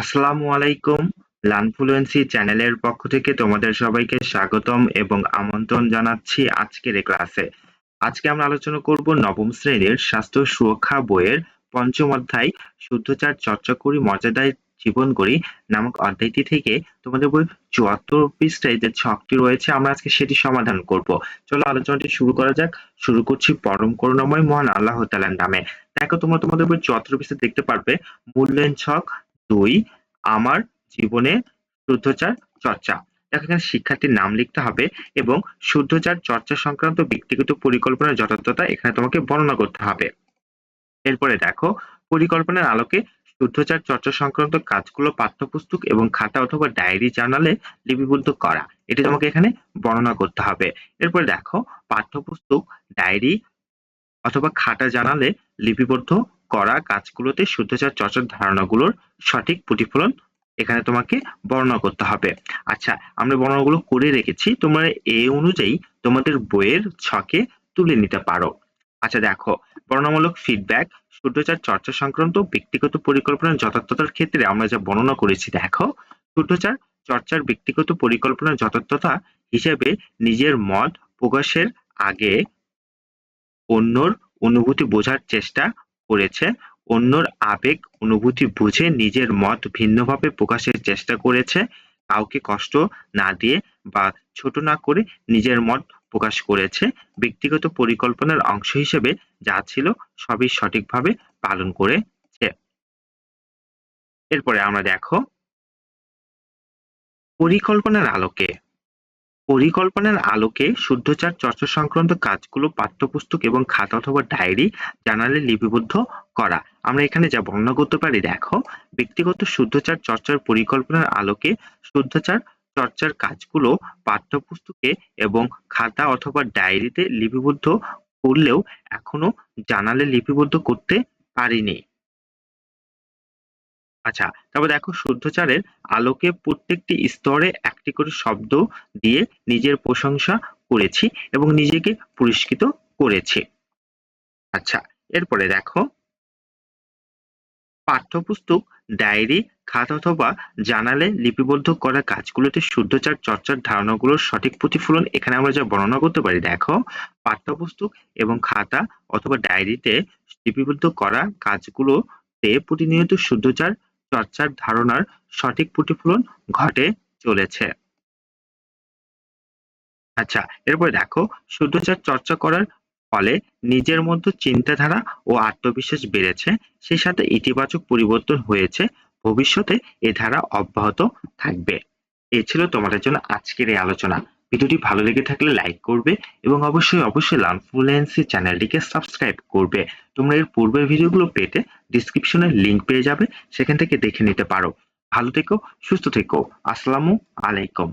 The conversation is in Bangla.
আসসালামু আলাইকুম লানফ্লুয়েন্সি চ্যানেলের পক্ষ থেকে তোমাদের সবাইকে স্বাগতম এবং আমন্ত্রণ জানাচ্ছি আজকের ক্লাসে। আজকে আমরা আলোচনা করব নবম শ্রেণির স্বাস্থ্য সুরক্ষা বইয়ের পঞ্চম অধ্যায়, শুদ্ধচার চর্চা করি মর্যাদায় জীবন করি নামক অধ্যায়টি থেকে তোমাদের বই চুয়াত্তর পৃষ্ঠায় যে ছকটি রয়েছে, আমরা আজকে সেটি সমাধান করব। চলো আলোচনাটি শুরু করা যাক। শুরু করছি পরম করুণাময় মহান আল্লাহ তালার নামে। দেখো তোমরা তোমাদের বই চুয়াত্তর পৃষ্ঠা দেখতে পারবে, মূল্যায়ন ছক দুই, আমার জীবনে শুদ্ধচার চর্চা। দেখো এখানে শিক্ষার্থীর নাম লিখতে হবে এবং শুদ্ধচার চর্চা সংক্রান্ত ব্যক্তিগত পরিকল্পনার যথার্থতা এখানে তোমাকে বর্ণনা করতে হবে। এরপরে দেখো, পরিকল্পনার আলোকে শুদ্ধচার চর্চা সংক্রান্ত কাজগুলো পাঠ্যপুস্তক এবং খাতা অথবা ডায়েরি জার্নালে লিপিবদ্ধ করা। এটি তোমাকে এখানে বর্ণনা করতে হবে। এরপরে দেখো, পাঠ্যপুস্তক, ডায়েরি অথবা খাতা জানালে লিপিবদ্ধ করা কাজগুলোতে শুদ্ধচার চর্চার ধারণাগুলোর সঠিক প্রতিফলন এখানে তোমাকে বর্ণনা করতে হবে। আচ্ছা আমরা বর্ণনাগুলো করে রেখেছি, তোমরা এ অনুযায়ী তোমাদের বইয়ের ছকে তুলে নিতে পারো। আচ্ছা দেখো, বর্ণনামূলক ফিডব্যাক শুদ্ধচার চর্চা সংক্রান্ত ব্যক্তিগত পরিকল্পনার যথার্থতার ক্ষেত্রে আমরা যা বর্ণনা করেছি, দেখো, শুদ্ধচার চর্চার ব্যক্তিগত পরিকল্পনার যথার্থতা হিসেবে নিজের মত প্রকাশের আগে অন্যর অনুভূতি বোঝার চেষ্টা করেছে। অন্যর আবেগ, অনুভূতি বুঝে নিজের মত ভিন্নভাবে প্রকাশের চেষ্টা করেছে। কাউকে কষ্ট না দিয়ে বা ছোট না করে নিজের মত প্রকাশ করেছে। ব্যক্তিগত পরিকল্পনার অংশ হিসেবে যা ছিল সবই সঠিকভাবে পালন করেছে। এরপরে আমরা দেখো, পরিকল্পনার আলোকে পরিকল্পনার আলোকে শুদ্ধচার চর্চা সংক্রান্ত কাজগুলো পাঠ্যপুস্তক এবং খাতা অথবা ডায়েরি জার্নালে লিপিবদ্ধ করা। আমরা এখানে যা বর্ণনা করতে পারি, দেখো, ব্যক্তিগত শুদ্ধচার চর্চার পরিকল্পনার আলোকে শুদ্ধচার চর্চার কাজগুলো পাঠ্যপুস্তকে এবং খাতা অথবা ডায়েরিতে লিপিবদ্ধ করলেও এখনও জানালে লিপিবদ্ধ করতে পারিনি। আচ্ছা তারপর দেখো শুদ্ধচারের আলোকে প্রত্যেকটি স্তরে একটি করে শব্দ দিয়ে নিজের প্রশংসা করেছি এবং নিজেকে পুরস্কৃত করেছি। আচ্ছা এরপরে দেখো, পাঠ্যপুস্তক, ডায়েরি, খাতা অথবা জানালে লিপিবদ্ধ করা কাজগুলোতে শুদ্ধচার চর্চার ধারণাগুলোর সঠিক প্রতিফলন এখানে আমরা যা বর্ণনা করতে পারি, দেখো, পাঠ্যপুস্তক এবং খাতা অথবা ডায়েরিতে লিপিবদ্ধ করা কাজগুলোতে প্রতিনিয়ত শুদ্ধচার চর্চার ধারণার সঠিক প্রতিফলন ঘটে চলেছে। আচ্ছা এরপরে দেখো শুদ্ধচার চর্চা করার ফলে নিজের মধ্যে চিন্তাধারা ও আত্মবিশ্বাস বেড়েছে, সেই সাথে ইতিবাচক পরিবর্তন হয়েছে, ভবিষ্যতে এ ধারা অব্যাহত থাকবে। এ ছিল তোমাদের জন্য আজকের এই আলোচনা। ভিডিওটি ভালো লেগে থাকলে লাইক করবে এবং অবশ্যই অবশ্যই লার্নফ্লুয়েন্সি চ্যানেলটিকে সাবস্ক্রাইব করবে। তোমরা এর পূর্বের ভিডিওগুলো পেতে ডিসক্রিপশনে লিঙ্ক পেয়ে যাবে, সেখান থেকে দেখে নিতে পারো। ভালো থেকো, সুস্থ থেকো। আসসালামু আলাইকুম।